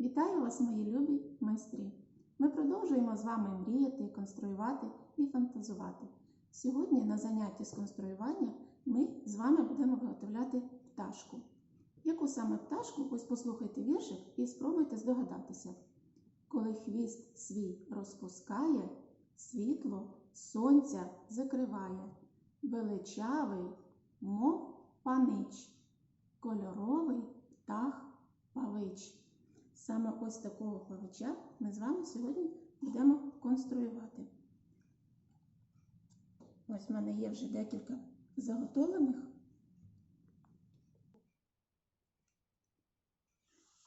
Вітаю вас, мої любі майстрі! Ми продовжуємо з вами мріяти, конструювати і фантазувати. Сьогодні на занятті з конструювання ми з вами будемо виготовляти пташку. Яку саме пташку? Ось послухайте віршик і спробуйте здогадатися. Коли хвіст свій розпускає, світло сонця закриває, величавий, мов панич, кольоровий птах павич. Саме ось такого павича ми з вами сьогодні будемо конструювати. Ось в мене є вже декілька заготовлених.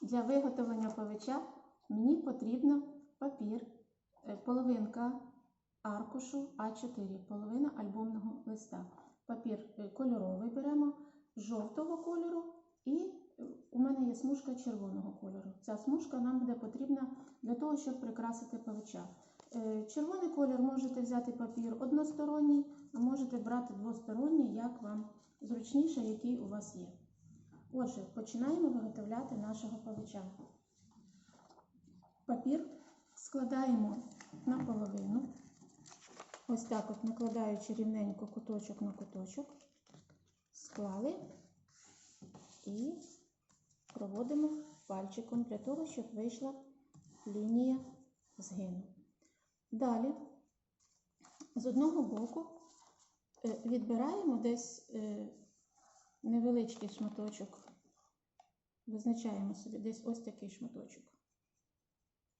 Для виготовлення павича мені потрібно папір, е, половинка аркушу А4, половина альбомного листа. Папір е, кольоровий беремо, жовтого кольору і у мене є смужка червоного кольору. Ця смужка нам буде потрібна для того, щоб прикрасити павича. Е, Червоний колір можете взяти папір односторонній, а можете брати двосторонній, як вам зручніше, який у вас є. Отже, починаємо виготовляти нашого павича. Папір складаємо наполовину. Ось так от накладаючи рівненько куточок на куточок, склали і проводимо пальчиком для того, щоб вийшла лінія згину. Далі з одного боку е, відбираємо десь е, невеличкий шматочок, визначаємо собі десь ось такий шматочок.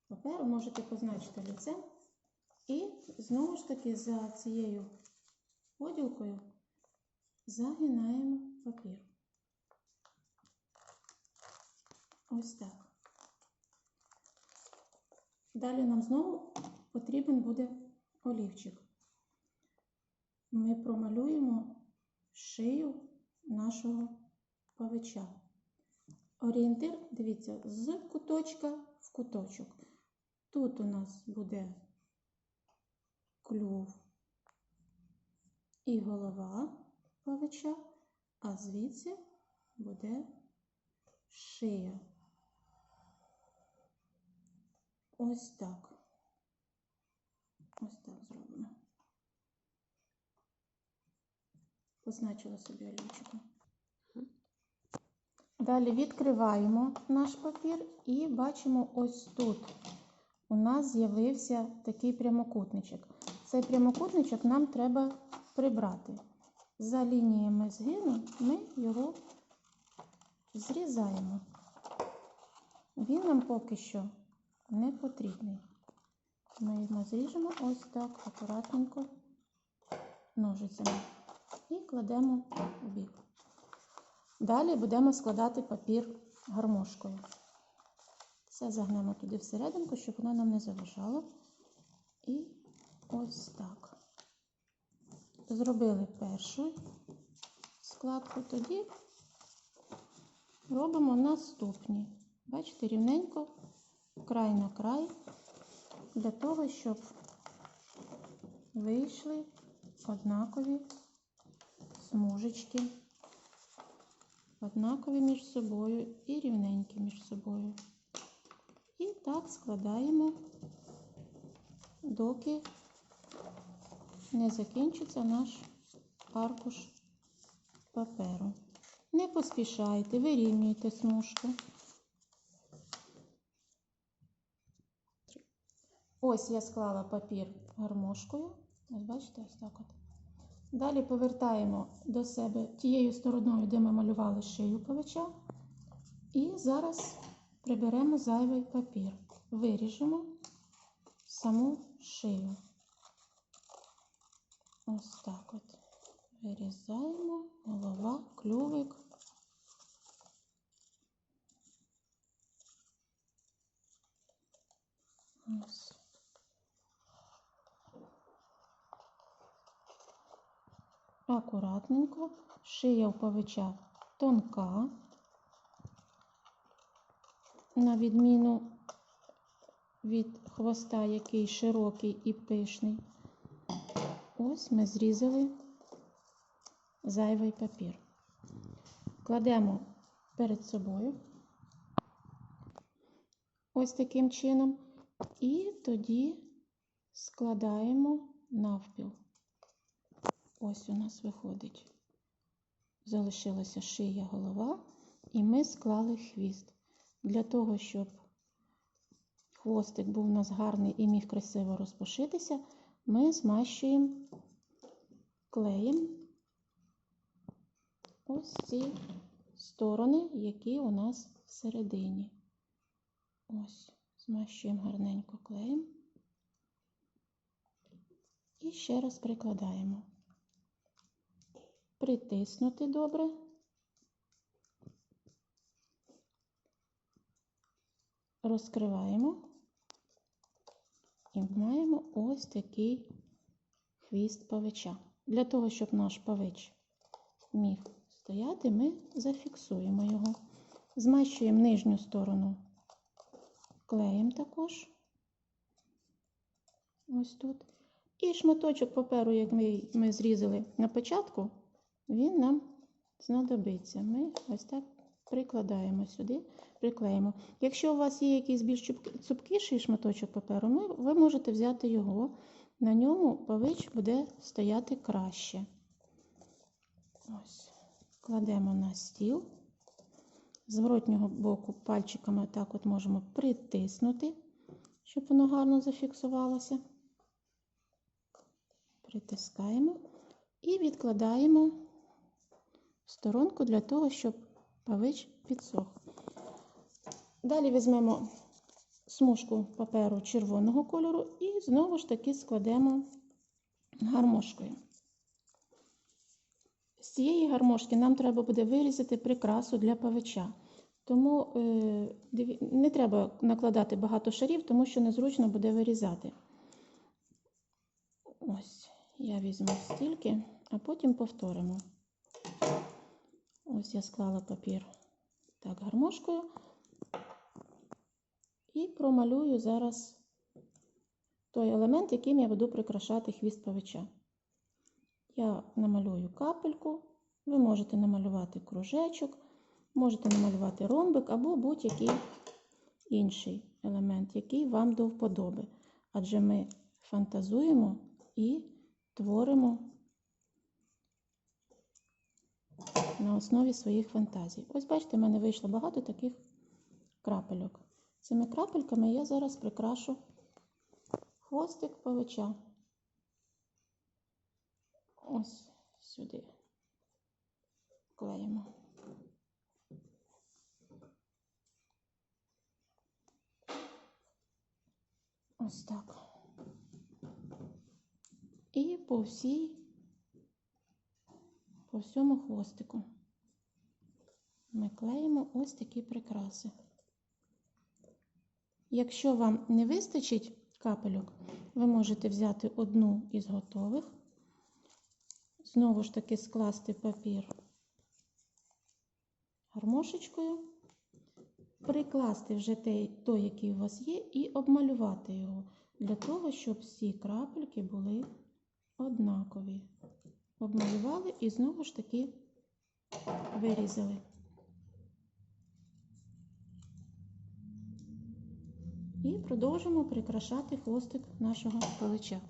Паперу можете позначити лицем і знову ж таки за цією поділкою загинаємо папір. Ось так. Далі нам знову потрібен буде олівчик. Ми промалюємо шию нашого павича. Орієнтир, дивіться, з куточка в куточок. Тут у нас буде клюв і голова павича, а звідси буде шия. Ось так. Ось так зробимо. Позначила собі олівчиком. Далі відкриваємо наш папір і бачимо ось тут. У нас з'явився такий прямокутничок. Цей прямокутничок нам треба прибрати. За лініями згину ми його зрізаємо. Він нам поки що не потрібний. Ми його зріжемо ось так акуратненько ножицями і кладемо в бік. Далі будемо складати папір гармошкою. Все загнемо туди всерединку, щоб воно нам не заважало. І ось так. Зробили першу складку, тоді робимо наступні. Бачите, рівненько край на край, для того, щоб вийшли однакові смужечки, однакові між собою і рівненькі між собою. І так складаємо, доки не закінчиться наш аркуш паперу. Не поспішайте, вирівнюйте смужку. Ось я склала папір гармошкою. Ось бачите, ось так от. Далі повертаємо до себе тією стороною, де ми малювали шию павича. І зараз приберемо зайвий папір. Виріжемо саму шию. Ось так от. Вирізаємо голова, клювик. Ось. Акуратненько, шия у павича тонка, на відміну від хвоста, який широкий і пишний. Ось ми зрізали зайвий папір. Кладемо перед собою ось таким чином. І тоді складаємо навпіл. Ось у нас виходить. Залишилася шия, голова, і ми склали хвіст. Для того, щоб хвостик був у нас гарний і міг красиво розпушитися, ми змащуємо клеєм ось ці сторони, які у нас всередині. Ось, змащуємо гарненько клеєм. І ще раз прикладаємо. Притиснути добре. Розкриваємо і маємо ось такий хвіст павича. Для того, щоб наш павич міг стояти, ми зафіксуємо його. Змащуємо нижню сторону клеєм також. Ось тут. І шматочок паперу, як ми, ми зрізали на початку, він нам знадобиться. Ми ось так прикладаємо сюди, приклеїмо. Якщо у вас є якийсь більш цупкіший шматочок паперу, ми, ви можете взяти його. На ньому павич буде стояти краще. Ось. Кладемо на стіл. З воротнього боку пальчиками так от можемо притиснути, щоб воно гарно зафіксувалося. Притискаємо і відкладаємо сторонку для того, щоб павич підсох. Далі візьмемо смужку паперу червоного кольору і знову ж таки складемо гармошкою. З цієї гармошки нам треба буде вирізати прикрасу для павича. Тому е, не треба накладати багато шарів, тому що незручно буде вирізати. Ось, я візьму стільки, а потім повторимо. Ось я склала папір так гармошкою і промалюю зараз той елемент, яким я буду прикрашати хвіст павича. Я намалюю капельку, ви можете намалювати кружечок, можете намалювати ромбик або будь-який інший елемент, який вам до вподоби. Адже ми фантазуємо і творимо на основі своїх фантазій. Ось бачите, в мене вийшло багато таких крапельок. Цими крапельками я зараз прикрашу хвостик павича. Ось сюди клеїмо. Ось так. І по всій, по всьому хвостику ми клеїмо ось такі прикраси. Якщо вам не вистачить капельок, ви можете взяти одну із готових, знову ж таки скласти папір гармошечкою, прикласти вже той, який у вас є, і обмалювати його для того, щоб всі крапельки були однакові. Обмалювали і знову ж таки вирізали. І продовжимо прикрашати хвостик нашого павича.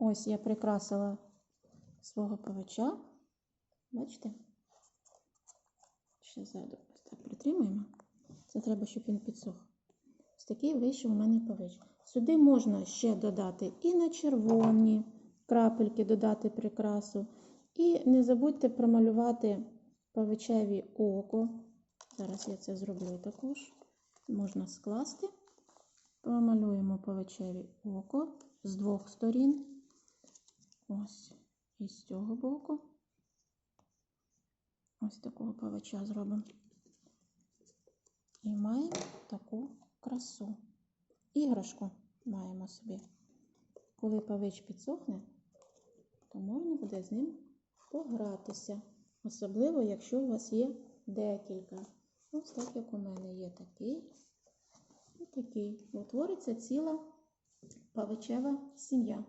Ось я прикрасила свого павича. Бачите? Ще ззаду ось так притримуємо. Це треба, щоб він підсох. Ось такий вийшов у мене павич. Сюди можна ще додати і на червоні крапельки додати прикрасу. І не забудьте промалювати павичеві око. Зараз я це зроблю також. Можна скласти. Промалюємо павичеві око з двох сторін. Ось і з цього боку. Ось такого павича зробимо. І маємо таку красу. Іграшку маємо собі. Коли павич підсохне, то можна буде з ним погратися. Особливо, якщо у вас є декілька. Ось так, як у мене є такий і такий. Утвориться ціла павичева сім'я.